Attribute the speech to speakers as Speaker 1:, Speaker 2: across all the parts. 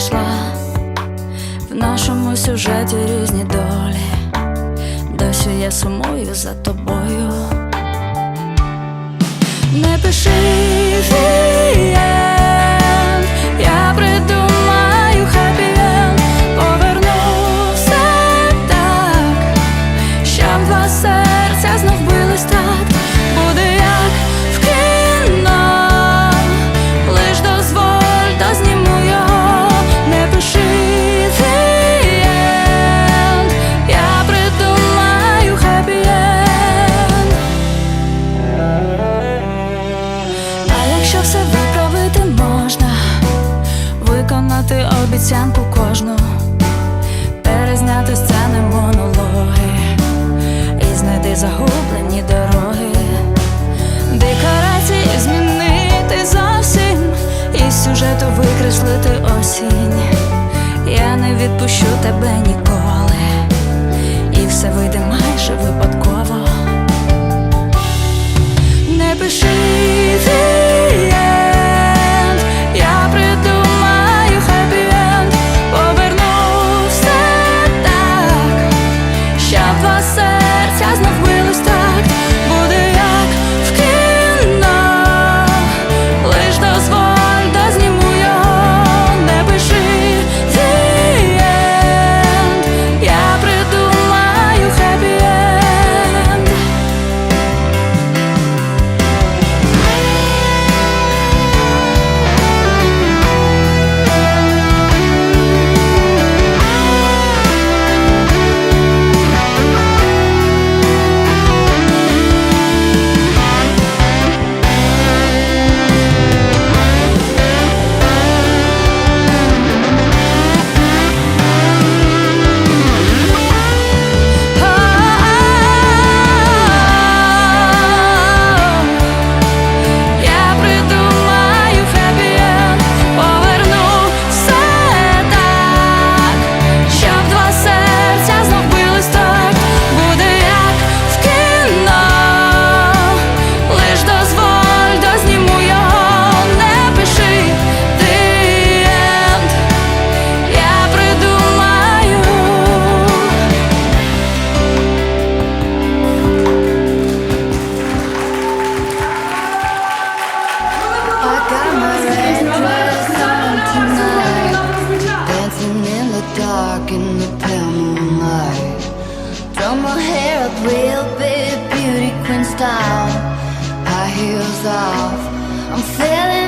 Speaker 1: знайшла в нашому сюжеті різні долі, досі я сумую за тобою. Не пиши. що все виправити можна, виконати обіцянку кожну, перезняти сцени монологи і знайти загублені дороги, декорації змінити зовсім, і сюжету викреслити осінь. Я не відпущу тебе ніколи, і все вийде майже випадково.
Speaker 2: I'm feeling.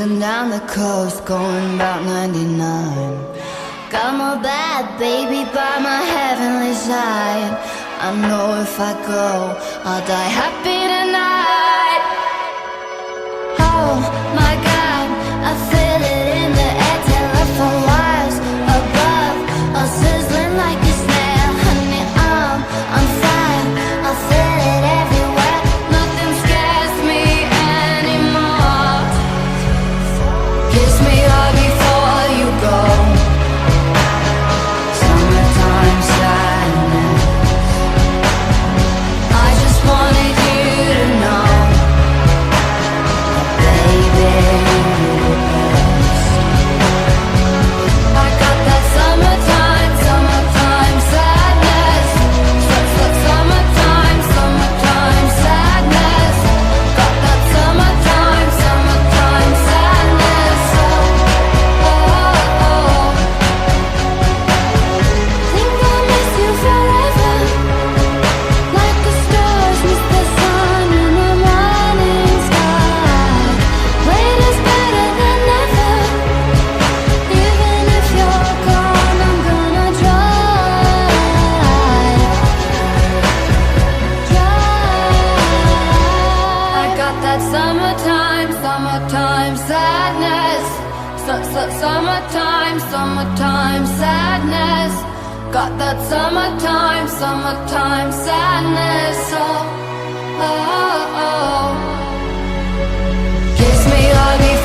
Speaker 2: Cruising down the coast, going about 99. Got my bad baby by my heavenly side. I know if I go, I'll die happy. that summertime, summertime sadness. Got that summertime, summertime sadness. oh, oh. oh. Kiss me ugly.